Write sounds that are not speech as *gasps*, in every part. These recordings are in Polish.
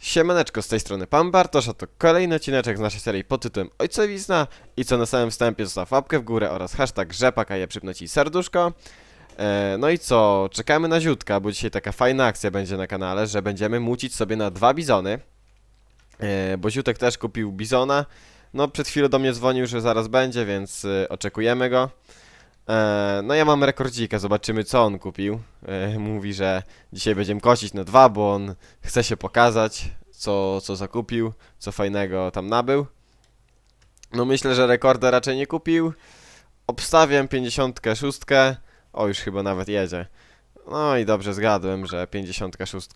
Siemaneczko, z tej strony Pan Bartosz, a to kolejny odcineczek z naszej serii pod tytułem Ojcowizna i co na samym wstępie zostaw łapkę w górę oraz hashtag rzepak, a ja przypnę ci serduszko. E, no i co, czekamy na ziutka, bo dzisiaj taka fajna akcja będzie na kanale, że będziemy mucić sobie na dwa bizony. E, bo ziutek też kupił bizona. No przed chwilą do mnie dzwonił, że zaraz będzie, więc e, oczekujemy go. E, no ja mam rekordzika, zobaczymy co on kupił. E, mówi, że dzisiaj będziemy kosić na dwa, bo on chce się pokazać, co, co zakupił, co fajnego tam nabył. No myślę, że rekorda raczej nie kupił. Obstawiam 56. O, już chyba nawet jedzie. No i dobrze zgadłem, że 56.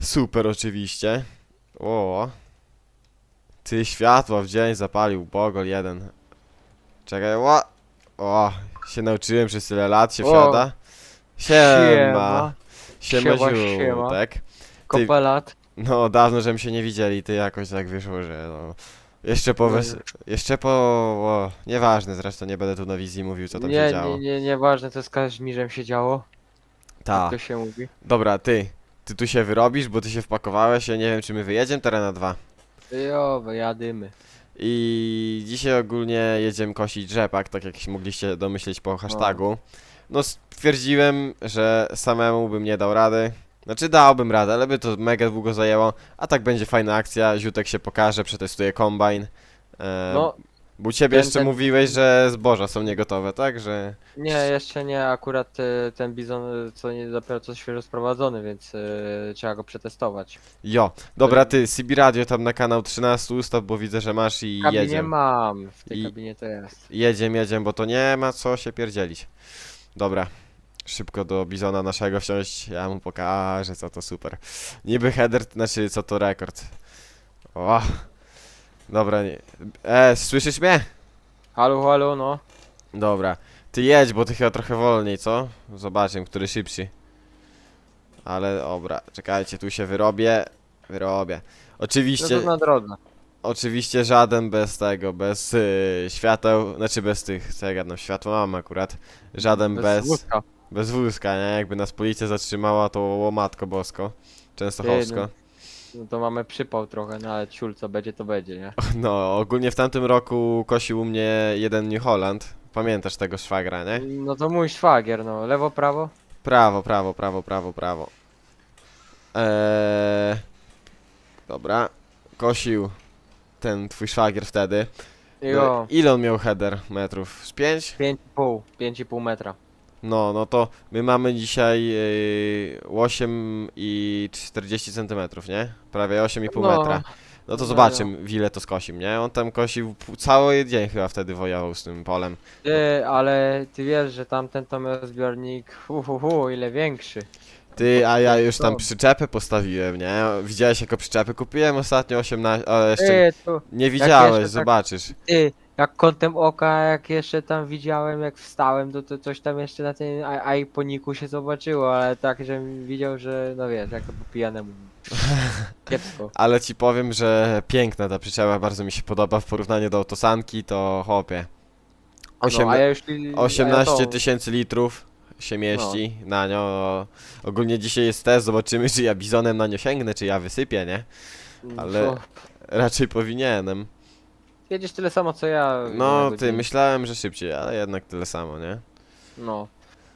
Super oczywiście. O. Ty światła w dzień zapalił, Bogol jeden. Czekaj, ła. O, się nauczyłem przez tyle lat, się O. wsiada. Siema. Siema. Siema, Siema, siema. ziutek. Kopelat. No, dawno, żem się nie widzieli, ty jakoś tak wyszło, że no... Jeszcze po wes... Jeszcze po... O, nieważne, zresztą nie będę tu na wizji mówił, co tam nie, się działo. nie, nie, nieważne, co z Kaźmirzem się działo. Ta. Jak to się mówi. Dobra, ty. Ty tu się wyrobisz, bo ty się wpakowałeś, ja nie wiem, czy my wyjedziemy teraz na dwa. Jo, wyjadymy. I dzisiaj ogólnie jedziemy kosić rzepak, tak jak się mogliście domyśleć po hashtagu. No stwierdziłem, że samemu bym nie dał rady. Znaczy dałbym radę, ale by to mega długo zajęło. A tak będzie fajna akcja, Ziutek się pokaże, przetestuje kombajn. E, No, bo u ciebie ten- jeszcze ten- mówiłeś, że zboża są niegotowe, tak? Że... nie, jeszcze nie, akurat e, ten bizon, co nie, dopiero co świeżo sprowadzony, więc e, trzeba go przetestować. Jo, dobra ty, CB Radio tam na kanał 13 ustaw, bo widzę, że masz i W kabinie jedziemy. mam, w tej I- kabinie to jest. Jedziemy, jedziemy, bo to nie ma co się pierdzielić. Dobra. Szybko do Bizona naszego wsiąść, ja mu pokażę co to super. Niby header, znaczy co to rekord. O. Dobra, nie. E, słyszysz mnie? Halo, halo, no. Dobra. Ty jedź, bo ty chyba trochę wolniej, co? Zobaczymy, który szybszy. Ale dobra, czekajcie, tu się wyrobię. Wyrobię. No Oczywiście, to na drodze. oczywiście żaden bez tego, bez y, świateł, znaczy bez tych, co ja gadam, światło mam akurat. Żaden bez, wózka. bez wózka, nie? Jakby nas policja zatrzymała, to łomatko bosko. Częstochowsko. No to mamy przypał trochę, no ale ciul co będzie, to będzie, nie? *laughs* No, ogólnie w tamtym roku kosił u mnie jeden New Holland. Pamiętasz tego szwagra, nie? No to mój szwagier, no. Lewo, prawo? Prawo, prawo, prawo, prawo, prawo. Eee... Dobra. Kosił ten twój szwagier wtedy. No, Jo, ile on miał header metrów? Z 5? 5,5, 5,5 metra. No, no to my mamy dzisiaj yy, 8 i 40 centymetrów, nie? Prawie 8,5 No. metra. No to No, zobaczymy, ile to skosił, nie? On tam kosił pół- cały dzień chyba wtedy wojował z tym polem. Ty, ale ty wiesz, że tamten to miał zbiornik, hu, hu, hu, ile większy. Ty, a ja już tam Co? przyczepy postawiłem, nie? Widziałeś jako przyczepy kupiłem ostatnio 18, ale jeszcze Ty, to, nie widziałeś, jeszcze tak- zobaczysz. ty, jak kątem oka, jak jeszcze tam widziałem, jak wstałem, to, to coś tam jeszcze na tym i- iPoniku się zobaczyło, ale tak, żebym widział, że, no wiesz, jak po pijanemu. *laughs* Kiepsko. Ale ci powiem, że piękna ta przyczepa, bardzo mi się podoba w porównaniu do autosanki, to chłopie. Osiem- No, a ja już... a ja 18 to- tysięcy litrów się mieści na nią. O, ogólnie dzisiaj jest test, zobaczymy czy ja bizonem na nią sięgnę, czy ja wysypię, nie? ale- Co? Raczej powinienem. Jedziesz tyle samo co ja. No ty, myślałem, że szybciej, ale jednak tyle samo, nie? No.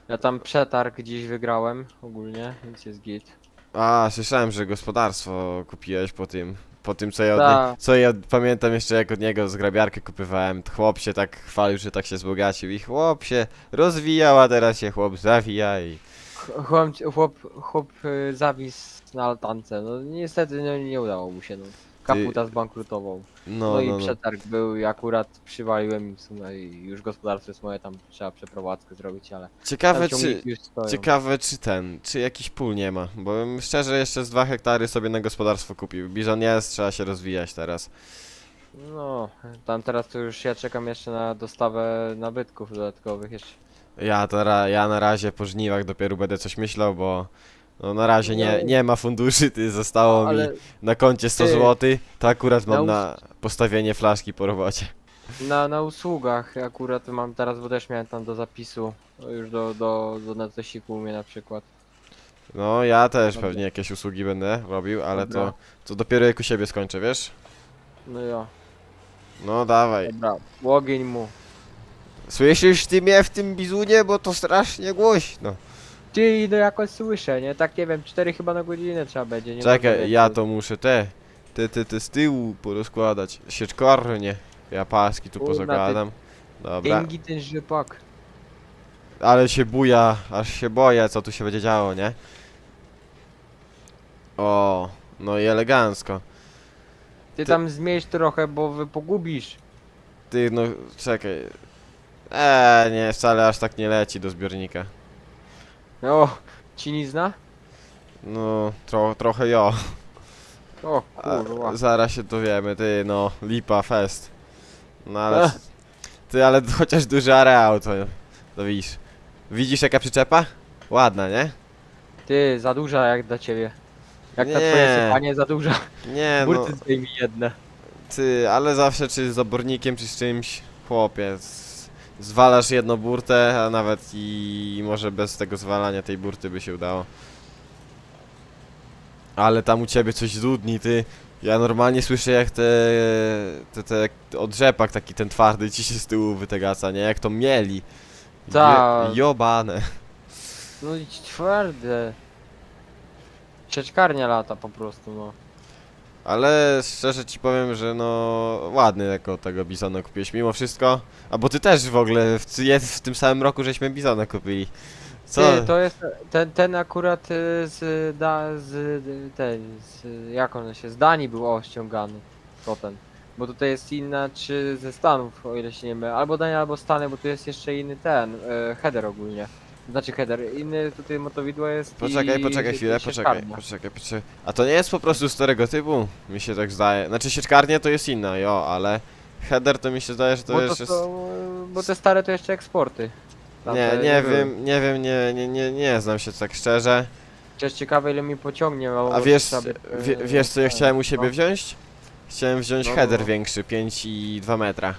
Ja tam przetarg dziś wygrałem ogólnie, więc jest git. A, słyszałem, że gospodarstwo kupiłeś po tym, po tym co ja od Ta. nie, co ja pamiętam jeszcze jak od niego zgrabiarkę kupywałem, chłop się tak chwalił, że tak się wzbogacił i chłop się rozwijał, a teraz się chłop zawija i... Ch- Chłop, chłop, chłop y, zawisł na altance. No niestety no, nie udało mu się. No. Kaputa zbankrutował. No, No, i no, no. przetarg był i akurat przywaliłem im w sumie i już gospodarstwo jest moje, tam trzeba przeprowadzkę zrobić, ale Ciekawe czy, ciągniki już stoją. ciekawe czy ten, czy jakiś pól nie ma, bo bym szczerze jeszcze z 2 hektary sobie na gospodarstwo kupił. Bizon jest, trzeba się rozwijać teraz. No, tam teraz to już ja czekam jeszcze na dostawę nabytków dodatkowych jeszcze. Ja, to ra, ja na razie po żniwach dopiero będę coś myślał, bo no, na razie nie, No. nie ma funduszy, ty zostało Ale mi na koncie 100 Ty, zł, to akurat mam na postawienie flaszki po robocie. na, na usługach akurat mam teraz, bo też miałem tam do zapisu, no już do, do, do netosiku u mnie na przykład. No, ja też Dobra. pewnie jakieś usługi będę robił, ale to, Dobra. to dopiero jak u siebie skończę, wiesz? No ja. No, dawaj. Dobra, ogień mu. Słyszysz ty mnie w tym bizunie, bo to strasznie głośno. Ty, no jakoś słyszę, nie? Tak nie wiem, 4 chyba na godzinę trzeba będzie, nie? można Czekaj, ja to muszę te, te, te, te z tyłu porozkładać. Sieczkornie. Ja paski tu Kurna, ty- pozakładam. Dobra. Dzięki ten rzepak. Ale się buja, aż się boję, co tu się będzie działo, nie? O, no i elegancko. Ty, Ty- tam zmieść trochę, bo wy pogubisz. Ty, no, czekaj. Eee, nie, wcale aż tak nie leci do zbiornika. O, cinizna? No, tro, trochę jo. O, A, kurwa. zaraz się dowiemy, ty, no, lipa fest. No ale... Ech. Ty, ale *laughs* chociaż duży areał, to, to widzisz. Widzisz jaka przyczepa? Ładna, nie? Ty, za duża jak dla ciebie. Jak na Nie. twoje sypanie za duża. Nie, no, Burty zdejmij jedne. ty, ale zawsze czy z obornikiem, czy z czymś, chłopie, z, zwalasz jedną burtę, a nawet i może bez tego zwalania tej burty by się udało. Ale tam u ciebie coś dudni, ty. Ja normalnie słyszę jak te, te, te od rzepak taki ten twardy ci się z tyłu wytegaca, nie? Jak to mieli. Ta. Je- Jobane. No i twarde. Sieczkarnia lata po prostu, no. Ale szczerze ci powiem, że no ładny jako tego bizona kupiłeś mimo wszystko. A bo ty też w ogóle w, jest w tym samym roku żeśmy bizona kupili. Co? Ty, to jest ten, ten akurat y, z, da, z tej, z, jak on się, z Danii był o, ściągany. To ten. Bo tutaj jest inna, czy ze Stanów, o ile się nie mylę. Albo Dania, albo Stany, bo tu jest jeszcze inny ten, y, header ogólnie. Znaczy header, inny tutaj motowidło jest Poczekaj, i, poczekaj i chwilę, poczekaj, poczekaj, poczekaj. A to nie jest po prostu starego typu? Mi się tak zdaje. Znaczy sieczkarnia to jest inna, jo, ale header to mi się zdaje, że to bo, jest... to jest... są, bo te stare to jeszcze eksporty. Nie, Tamte nie były. wiem, nie wiem, nie, nie, nie, nie znam się tak szczerze. Chociaż ciekawe ile mi pociągnie. bo A wiesz, trzeba by, wie, y, wiesz co ja chciałem u siebie no. wziąć? Chciałem wziąć No, no, header no. większy, 5 i 2 metra.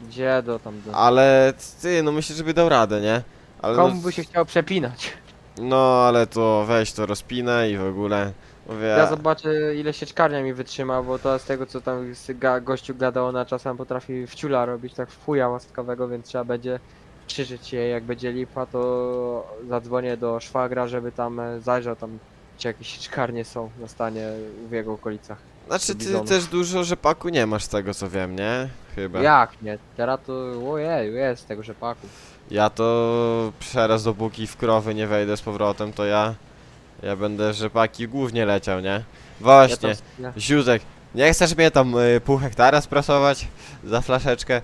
Gdzie do tam do... Ale ty, no myślę, żeby dał radę, nie? Ale Komu no, by się chciał przepinać? no, ale to weź to rozpinę i w ogóle. Mówię, Ja zobaczę ile sieczkarnia mi wytrzyma, bo to z tego co tam z ga, gościu gadał, ona czasem potrafi wciula robić tak w chuja łaskawego, więc trzeba będzie krzyżyć je, jak będzie lipa to zadzwonię do szwagra, żeby tam e, zajrzał tam czy jakieś sieczkarnie są na stanie w jego okolicach. znaczy ty bizonów. też dużo rzepaku nie masz z tego co wiem, nie? Chyba. Jak nie? Teraz to ojej, jest tego rzepaku. Ja to przeraz dopóki w krowy nie wejdę z powrotem, to ja ja będę rzepaki głównie leciał, nie? Ja Właśnie, tam, ja, Ziutek, nie chcesz mnie tam y, pół hektara sprasować za flaszeczkę?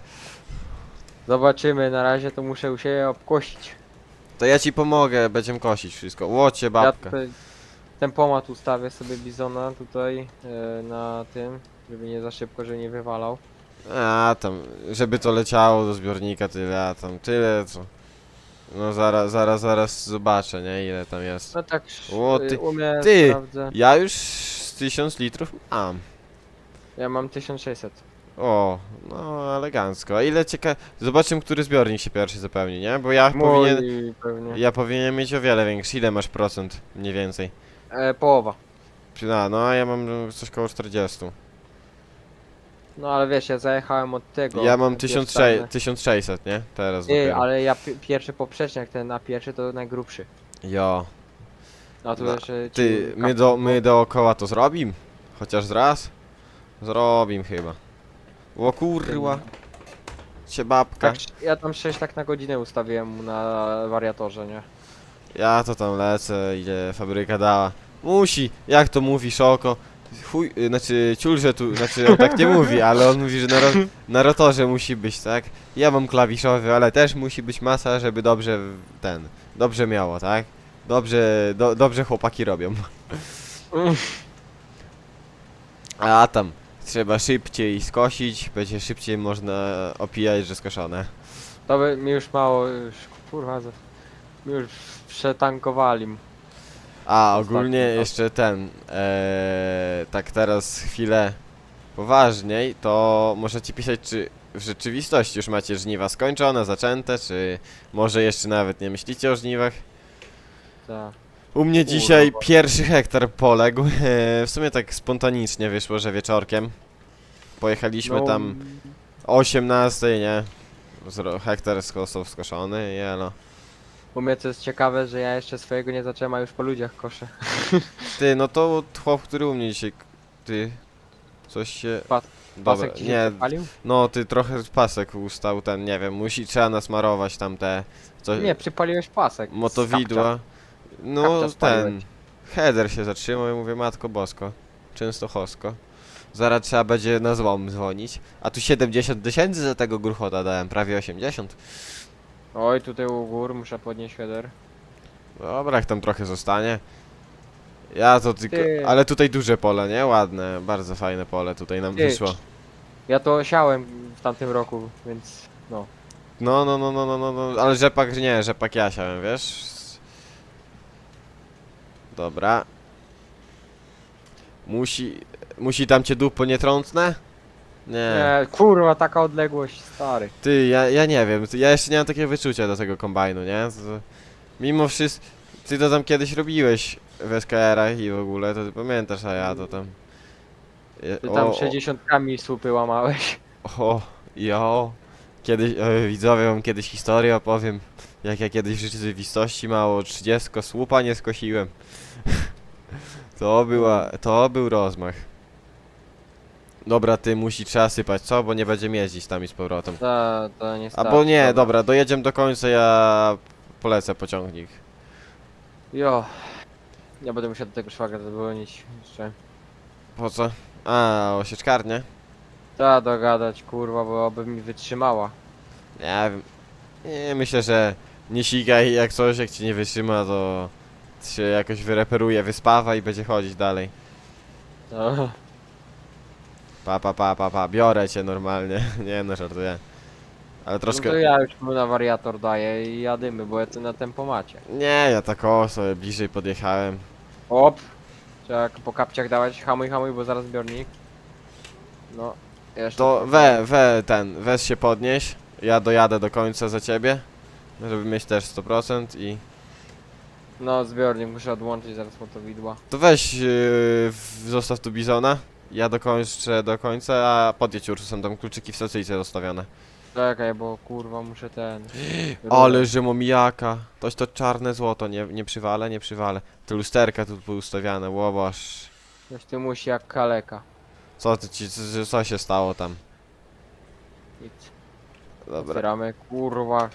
zobaczymy, na razie to muszę u siebie obkosić. To ja ci pomogę, będziemy kosić wszystko. Łocie Ja babka. tutaj tempomat ustawię sobie bizona tutaj e, na tym, żeby nie za szybko, że nie wywalał. A tam, żeby to leciało do zbiornika tyle, a tam tyle co. No zaraz, zaraz, zaraz zobaczę, nie? Ile tam jest. No tak, O, y, ty- u mnie ty! sprawdzę. Ja już z 1000 litrów mam. Ja mam 1600. O, no elegancko. A ile cieka... Zobaczymy, który zbiornik się pierwszy zapełni, nie? Bo ja powinien... Mój pewnie. Ja powinienem mieć o wiele większy. Ile masz procent? Mniej więcej. E, połowa. A, no a ja mam no, coś koło 40. No ale wiesz, ja zajechałem od tego. Ja mam wiesz, 1600, tam- 1600, nie? Teraz Ty, dopiero. ale ja pi- pierwszy poprzeczniak, ten na pierwszy to najgrubszy. Jo. A tu No, jeszcze ci Ty, my, do, my dookoła to zrobim? Chociaż raz? Zrobim chyba. O kurwa. Cię babka. Tak, ja tam 6 tak na godzinę ustawiłem mu na wariatorze, nie? Ja to tam lecę, ile fabryka dała. Musi, jak to mówi Szoko. Chuj, y, znaczy ciulże tu, znaczy on tak nie mówi, ale on mówi, że na, ro, na rotorze musi być, tak? Ja mam klawiszowy, ale też musi być masa, żeby dobrze ten, dobrze miało, tak? Dobrze, do, dobrze chłopaki robią. A tam, trzeba szybciej skosić, będzie szybciej można opijać, że skoszone. By mi już mało, już kurwa, mi już przetankowali. A Ostatni ogólnie czas. jeszcze ten, e, tak teraz chwilę poważniej, to możecie pisać, czy w rzeczywistości już macie żniwa skończone, zaczęte, czy może jeszcze nawet nie myślicie o żniwach? Tak. U mnie dzisiaj pierwszy hektar poległ. E, W sumie tak spontanicznie wyszło, że wieczorkiem. Pojechaliśmy No, tam o 18, nie? Zro- Hektar został skoszony, jelo. U mnie co jest ciekawe, że ja jeszcze swojego nie zacząłem, a już po ludziach koszę. *laughs* Ty, no to chłop, który u mnie dzisiaj... Ty... Coś się... Pas- Dobra, Pasek ci się nie, przepalił? no ty trochę pasek ustał ten, nie wiem, musi, trzeba nasmarować tam te... Co, Nie, przypaliłeś pasek. z motowidła. No Kapcia ten... spaliłeś. Header się zatrzymał i mówię, matko bosko. Częstochowsko. Zaraz trzeba będzie na złom dzwonić. A tu 70 tysięcy za tego gruchota dałem, prawie 80. Oj, tutaj u gór muszę podnieść header. Dobra, jak tam trochę zostanie. Ja to tylko... Ty. Ale tutaj duże pole, nie? Ładne, bardzo fajne pole tutaj nam Ty. wyszło. Ja to osiałem w tamtym roku, więc no. No, no, no, no, no, no, no, ale rzepak nie, rzepak ja siałem, wiesz? Dobra. Musi, musi tam cię dupo nie trącnę? Nie. Nie, kurwa, taka odległość, stary. Ty, ja, ja nie wiem, ja jeszcze nie mam takiego wyczucia do tego kombajnu, nie? Mimo wszystko, ty to tam kiedyś robiłeś w SKR-ach i w ogóle, to ty pamiętasz, a ja to tam... Je- Ty tam o, 60 słupy łamałeś. O, jo. Kiedyś, e, widzowie, wam kiedyś historię opowiem. Jak ja kiedyś w rzeczywistości mało 30 słupa nie skosiłem. *laughs* to była, to był rozmach. Dobra, ty musi trzeba sypać, co? Bo nie będziemy jeździć tam i z powrotem. To, to nie starczy. Albo nie, dobra, dojedziemy do końca, ja polecę pociągnik. Jo. Ja będę musiał do tego szwagra zadzwonić jeszcze. Po co? A, osieczkarnie? Trzeba dogadać, kurwa, bo oby mi wytrzymała. Nie wiem. Nie, myślę, że nie sikaj jak coś, jak ci nie wytrzyma, to się jakoś wyreperuje, wyspawa i będzie chodzić dalej. No. Pa, pa, pa, pa, pa, biorę cię normalnie. *laughs* Nie no, żartuję. Ale No to troszkę... ja już mu na wariator daję i jadymy, bo ja tu na tempomacie. Nie, ja tak o sobie bliżej podjechałem. Op! Trzeba po kapciach dawać, hamuj, hamuj, bo zaraz zbiornik. No, jeszcze. To trochę. we, we ten, weź się podnieś. Ja dojadę do końca za ciebie. Żeby mieć też 100% i... No, zbiornik muszę odłączyć zaraz motowidła. To weź, yy, w- zostaw tu bizona. Ja dokończę do końca, a podjedź Ursusem, tam kluczyki w stacyjce zostawione. Czekaj, bo kurwa muszę ten. *gasps* Ale że. Toś to czarne złoto, nie, nie przywalę, nie przywalę. Te lusterka tu były ustawiane, łobasz. Coś ty musi jak kaleka. Co ty ci, co, co się stało tam? Nic. Dobra. Otwieramy, kurwa.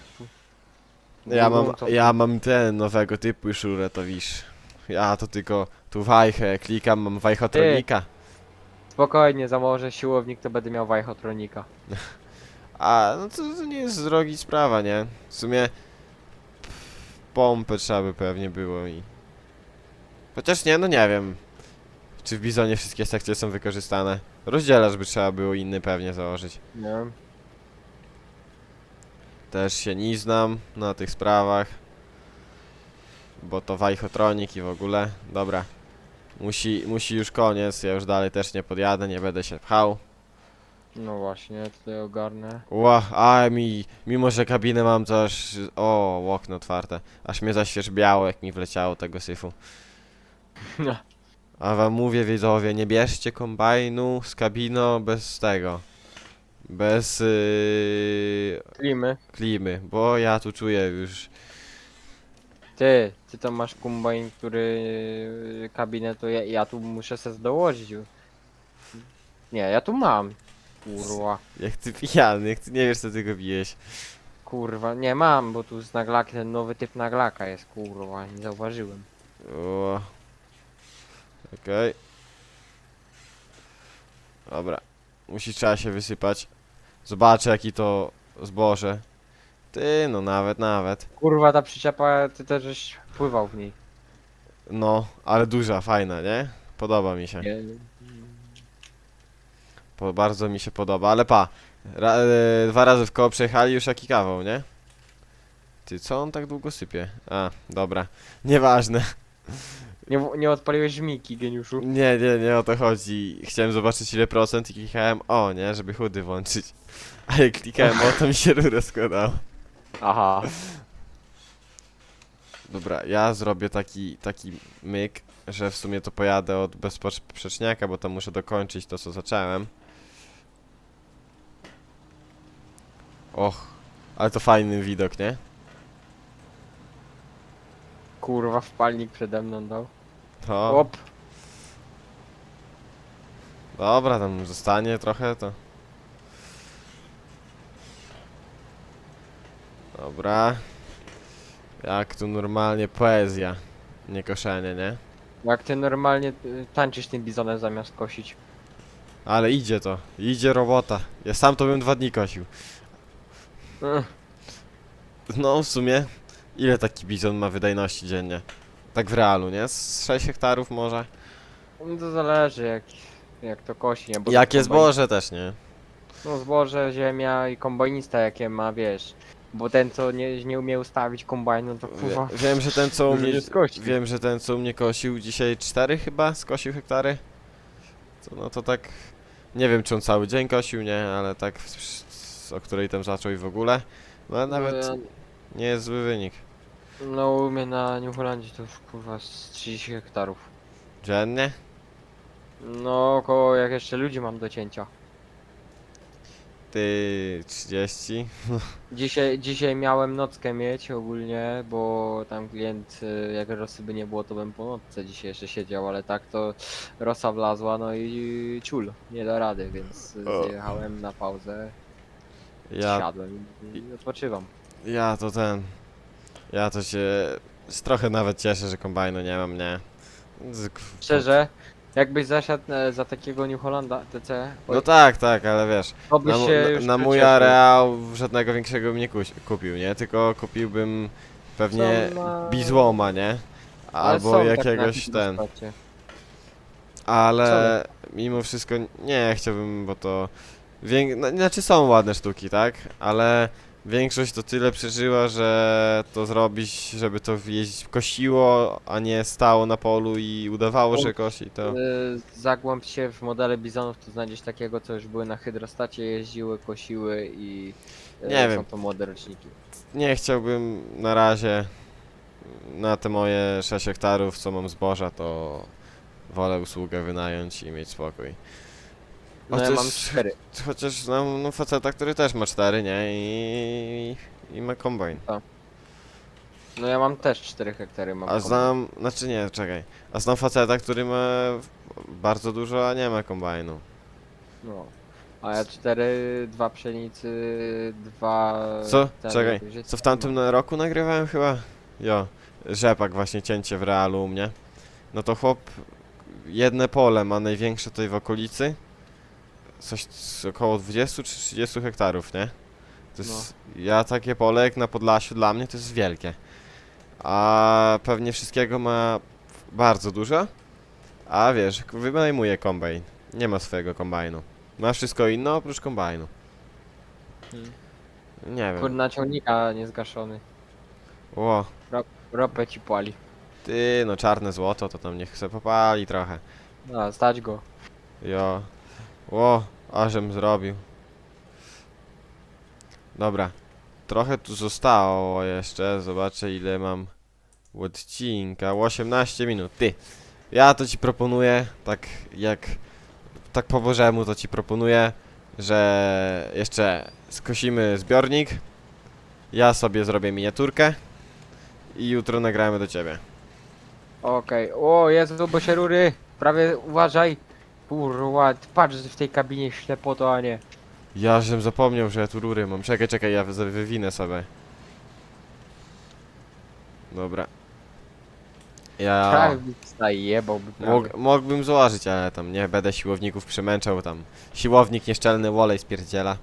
Ja mam, ja mam ten nowego typu szurę, to wisz. Ja to tylko tu wajchę klikam, mam wajchotronika. Spokojnie, założę siłownik, to będę miał wajchotronika. *laughs* A, no to, to nie jest drogi sprawa, nie? W sumie pompę trzeba by pewnie było i... Chociaż nie, no nie wiem. Czy w Bizonie wszystkie sekcje są wykorzystane? Rozdzielacz by trzeba było inny pewnie założyć. Nie wiem. Też się nie znam na tych sprawach. Bo to wajchotronik i w ogóle. Dobra. Musi, musi już koniec, ja już dalej też nie podjadę, nie będę się pchał. No właśnie, tutaj ogarnę. Ła, a mi, mimo że kabinę mam to aż, o, okno otwarte, aż mnie zaświeżbiało jak mi wleciało tego syfu. No. A wam mówię widzowie, nie bierzcie kombajnu z kabiną bez tego, bez yy, Klimy. klimy, bo ja tu czuję już, Ty, ty tam masz kombajn, który kabinet, to ja, ja tu muszę se dołożyć. Nie, ja tu mam. Kurwa. jak ty pijany, jak ty nie wiesz co ty go bijesz. Kurwa, nie mam, bo tu z naglaki, ten nowy typ naglaka jest, kurwa, nie zauważyłem. O. Okej. Dobra. Musi trzeba się wysypać. Zobaczę jaki to zboże. Ty, no nawet, nawet. Kurwa, ta przyczepa, ty też żeś pływał w niej. No, ale duża, fajna, nie? Podoba mi się. Nie, Po, bardzo mi się podoba, ale pa. Ra, e, dwa razy w koło przejechali już jaki kawał, nie? Ty, co on tak długo sypie? A, dobra. Nieważne. nie, nie odpaliłeś żmiki, geniuszu. Nie, nie, nie o to chodzi. Chciałem zobaczyć ile procent i klikałem o, nie, żeby chudy włączyć. A jak klikałem o, to mi się rurę składało. Aha. Dobra, ja zrobię taki, taki myk, że w sumie to pojadę od bezprzeczniaka, bo tam muszę dokończyć to, co zacząłem. Och, ale to fajny widok, nie? Kurwa, wpalnik przede mną dał. To, Op. dobra, tam zostanie trochę, to... Dobra. Jak tu normalnie poezja, nie koszenie, nie? Jak ty normalnie y, tańczysz tym bizonem zamiast kosić. Ale idzie to, idzie robota. Ja sam to bym dwa dni kosił. Ugh. No, w sumie, ile taki bizon ma wydajności dziennie? Tak w realu, nie? Z 6 hektarów może? No to zależy jak, jak to kosi, nie? Bo Jakie kombajn- zboże też, nie? No zboże, ziemia i kombajnista jakie ma, wiesz. Bo ten co nie, nie umie ustawić kombajnu, to kurwa. Wie, wiem, że ten co *laughs* u Dużo mnie... nie skości. Wiem, że ten co mnie kosił dzisiaj 4 chyba, skosił hektary. To, no to tak... Nie wiem, czy on cały dzień kosił, nie? Ale tak, w- o której tam zaczął i w ogóle. No ale nawet No, nie jest zły wynik. no u mnie na New Holandzie to już kurwa z 30 hektarów. Dziennie? No około jak jeszcze ludzi mam do cięcia. Ty 30? *laughs* Dzisiaj, dzisiaj miałem nockę mieć ogólnie, bo tam klient, y, jak Rosy by nie było, to bym po nocce dzisiaj jeszcze siedział, ale tak to Rosa wlazła, no i ciul, nie da rady, więc O. zjechałem na pauzę, Ja siadłem i, i odpoczywam. Ja to ten. Ja to się trochę nawet cieszę, że kombajnu nie mam, nie. Z- Szczerze, jakbyś zasiadł e, za takiego New Hollanda TC, No tak, tak, ale wiesz, to byś na, mu- się na, już na mój przecieszył. areał żadnego większego bym nie kuś- kupił, nie? Tylko kupiłbym pewnie Są bizłoma, nie? Ale Albo są tak jakiegoś ten. Ale mimo wszystko nie chciałbym, bo to. Wię... No, znaczy są ładne sztuki, tak? Ale większość to tyle przeżyła, że to zrobić, żeby to jeździć kosiło, a nie stało na polu i udawało, że kosi, to. Y, Zagłęb się w modele bizonów, to znajdziesz takiego, co już były na hydrostacie, jeździły, kosiły i y, Nie są wiem. to młode roczniki. Nie chciałbym na razie na te moje 6 hektarów, co mam zboża, to wolę usługę wynająć i mieć spokój. No ja mam cztery. Chociaż znam no, faceta, który też ma 4, nie? I, i ma kombajn. No ja mam też 4 hektary. Mam A znam, znaczy nie, czekaj. A znam faceta, który ma bardzo dużo, a nie ma kombajnu. No. A ja 4, dwa pszenicy, dwa... Co? ten, Czekaj, Co w tamtym roku nagrywałem chyba? Jo, rzepak właśnie cięcie w realu u mnie. No to chłop jedne pole ma największe tutaj w okolicy. Coś z około 20 czy 30 hektarów, nie? To jest, ja takie pole jak na Podlasiu dla mnie to jest wielkie. A pewnie wszystkiego ma bardzo dużo. A wiesz, wynajmuje kombajn. Nie ma swojego kombajnu. Ma wszystko inne oprócz kombajnu. Hmm. Nie wiem. Kurna ciągnika niezgaszony. Ło. Ropę ci pali. Ty, no czarne złoto, to tam niech se popali trochę. No, stać go. Jo. Ło, ażem zrobił. Dobra. Trochę tu zostało jeszcze. Zobaczę ile mam odcinka. 18 minut. Ty. Ja to ci proponuję, tak jak tak po bożemu to ci proponuję, że jeszcze skosimy zbiornik. Ja sobie zrobię miniaturkę i jutro nagramy do ciebie. Okej. O Jezu, bo się rury. Prawie uważaj. Kurwa, patrz w tej kabinie ślepoto, a nie. Ja żem zapomniał, że ja tu rury mam. Czekaj, czekaj, ja wy- wywinę sobie. Dobra. Ja Tak, staje jebałby prawie. mógł, mógłbym złożyć, ale tam nie będę siłowników przemęczał tam. Siłownik nieszczelny wolej spierdziela.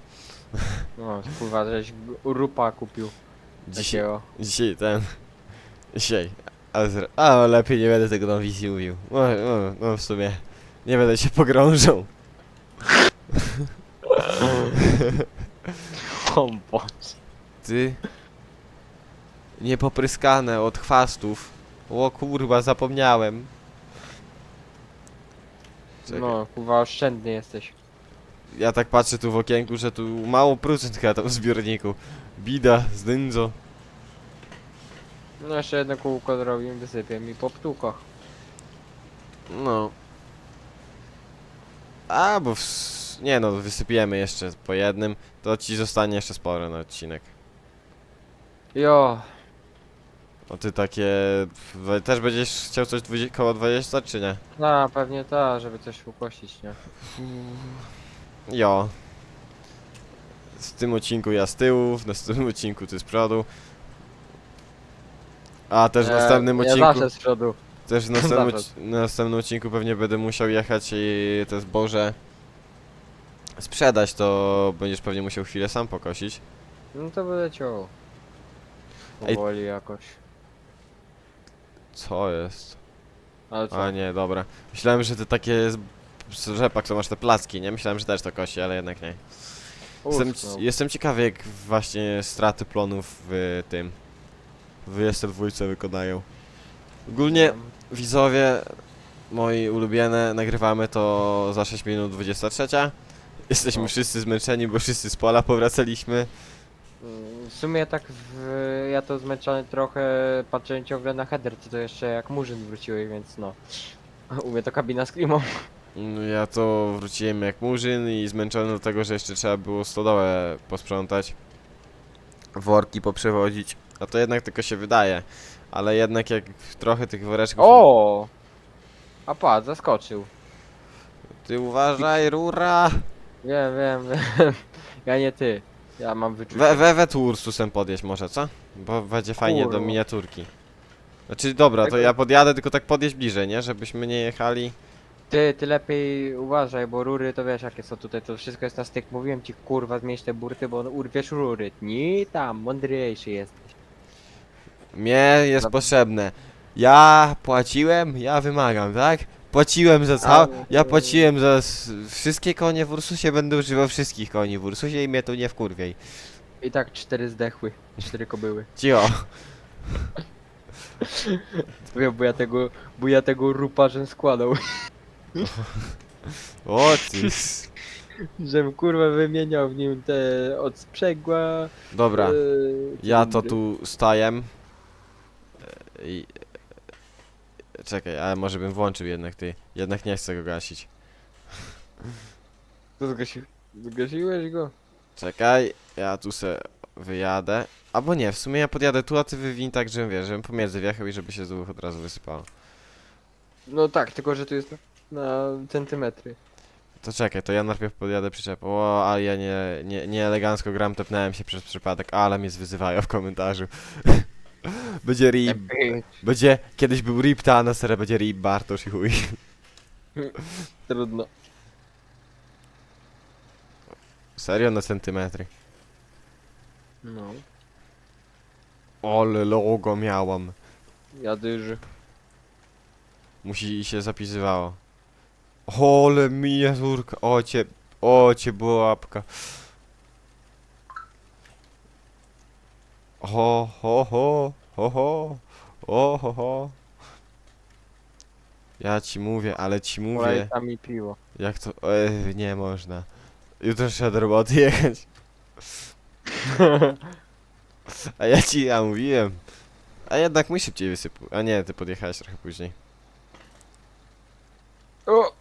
*laughs* No, kurwa, żeś rupa kupił. Dzisiaj, Takiego. dzisiaj ten. Dzisiaj. A, zre- a lepiej nie będę tego na wizji mówił. No, no, no w sumie. Nie będę się pogrążał. O Boże. Ty. Niepopryskane od chwastów. O kurwa, zapomniałem. Czekaj. No, kurwa, oszczędny jesteś. Ja tak patrzę tu w okienku, że tu mało procent chyba tam w zbiorniku. Bida, zdędzo. No jeszcze jedno kółko zrobimy, wysypię mi po ptukach. No. A, bo w... Nie no, wysypiemy jeszcze po jednym, to ci zostanie jeszcze sporo na odcinek. Jo, O ty takie... we- Też będziesz chciał coś dwudzie- koło 20, czy nie? no pewnie ta, żeby coś ukościć, nie? Jo. W tym odcinku ja z tyłu, w następnym odcinku ty z przodu. A też w E, następnym Ja odcinku... zawsze z przodu. Też w *laughs* następnym, Zawsze. na następnym odcinku pewnie będę musiał jechać i te zboże sprzedać, to będziesz pewnie musiał chwilę sam pokosić. No to będę ciął. Ej. Powoli jakoś. Co jest? Ale co? A nie, dobra. Myślałem, że ty takie z- z rzepak, co masz te placki, nie? Myślałem, że też to kosi, ale jednak nie. Jestem, Usknął. jestem ciekawy, jak właśnie straty plonów w tym w jeszcze dwójce wykonają. Ogólnie widzowie moi ulubione, nagrywamy to za 6 minut 23. Jesteśmy No. wszyscy zmęczeni, bo wszyscy z pola powracaliśmy. W sumie tak w, ja to zmęczony trochę patrzyłem ciągle na header, ty to jeszcze jak murzyn wróciłeś, więc no. U mnie to kabina z klimą. No, Ja to wróciłem jak murzyn i zmęczony do tego, że jeszcze trzeba było stodołę posprzątać. Worki poprzewodzić. A to jednak tylko się wydaje. Ale jednak jak trochę tych woreczków... O! A patrz, zaskoczył. Ty uważaj, rura! Wiem, wiem, wiem. Ja nie ty. Ja mam wyczucie. We, we, we tu Ursusem podjeść może, co? Bo będzie fajnie do Kurwa. miniaturki. Znaczy dobra, to Tego- ja podjadę, tylko tak podjeść bliżej, nie? Żebyśmy nie jechali. Ty, ty lepiej uważaj, bo rury to wiesz jakie są tutaj, to wszystko jest na styk. Mówiłem ci kurwa zmieść te burty, bo urwiesz rury. Nie tam, mądrzejszy jesteś. Mnie jest potrzebne. Ja płaciłem, ja wymagam, tak? Płaciłem za całe. Ja płaciłem za s- wszystkie konie w Ursusie, będę używał wszystkich koni w Ursusie i mnie tu nie wkurwiej. I tak cztery zdechły, cztery kobyły. Cicho. *laughs* Wiem, bo ja tego, bo ja tego ruparzem składał. *laughs* O ty. s- *laughs* Żebym kurwa wymieniał w nim te od sprzęgła. Dobra, e, ja to cylindry. tu staję. I... Czekaj, ale może bym włączył jednak ty. Jednak nie chcę go gasić. *laughs* To zgasi... Zgasiłeś go? Czekaj, ja tu se wyjadę. Albo nie, w sumie ja podjadę tu, a ty wywiń tak, żebym wiesz, żebym pomiędzy wjechał i żeby się z dwóch od razu wysypało. No tak, tylko że tu jest na, na centymetry. To czekaj, to ja najpierw podjadę przyczepą. O, a ja nie, nie, nie elegancko gram, tepnąłem się przez przypadek, ale mnie zwyzywają w komentarzu. *laughs* będzie rip, będzie, kiedyś był rip Thanos, teraz będzie rip Bartosz i chuj. *laughs* Trudno. Serio na centymetry. No. Ole logo miałam. Ja dyży. Musi się zapisywało. Ole miniaturka, ocie, ocie była łapka. Ho, ho, ho, ho, ho, o, ho, ho. Ja ci mówię, ale ci mówię, tam mi piwo. jak to, e, nie można. Jutro trzeba do roboty *laughs* jechać. A ja ci, ja mówiłem. A jednak mój szybciej wysypał. A nie, ty podjechałeś trochę później. O!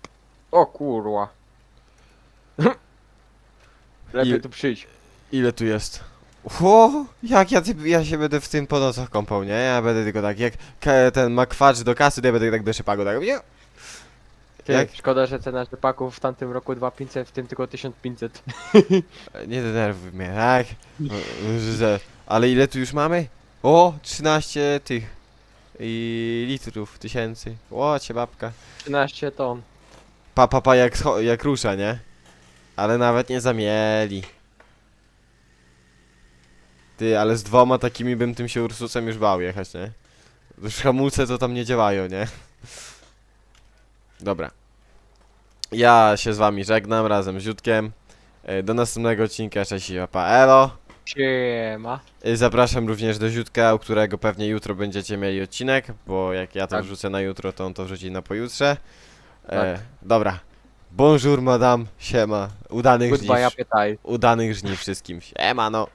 O kurwa. Lepiej I- tu przyjść. Ile tu jest? O, jak ja, ty, ja się będę w tym po nocach kąpał, nie? Ja będę tylko tak, jak ten makwacz do kasy, to ja będę tak do szypagu, tak, nie? Ty, Jak? Szkoda, że cena rzepaków w tamtym roku 2500, w tym tylko 1500. *laughs* Nie denerwuj mnie, tak? Że- Ale ile tu już mamy? O, 13 tych i litrów, tysięcy. O, cię babka. 13 ton. Pa, pa, pa, jak, jak rusza, nie? Ale nawet nie zamieli. Ty, ale z dwoma takimi bym tym się Ursusem już bał jechać, nie? Już hamulce to tam nie działają, nie? Dobra. Ja się z wami żegnam razem z Ziutkiem. E, Do następnego odcinka, cześć i papa, elo. Siema. E, Zapraszam również do Ziutka, u którego pewnie jutro będziecie mieli odcinek, bo jak ja to Tak. wrzucę na jutro, to on to wrzuci na pojutrze. E, Tak. dobra. Bonjour, madame. Siema. Udanych Goodbye, appetite. Udanych żniw wszystkim. Siema, no.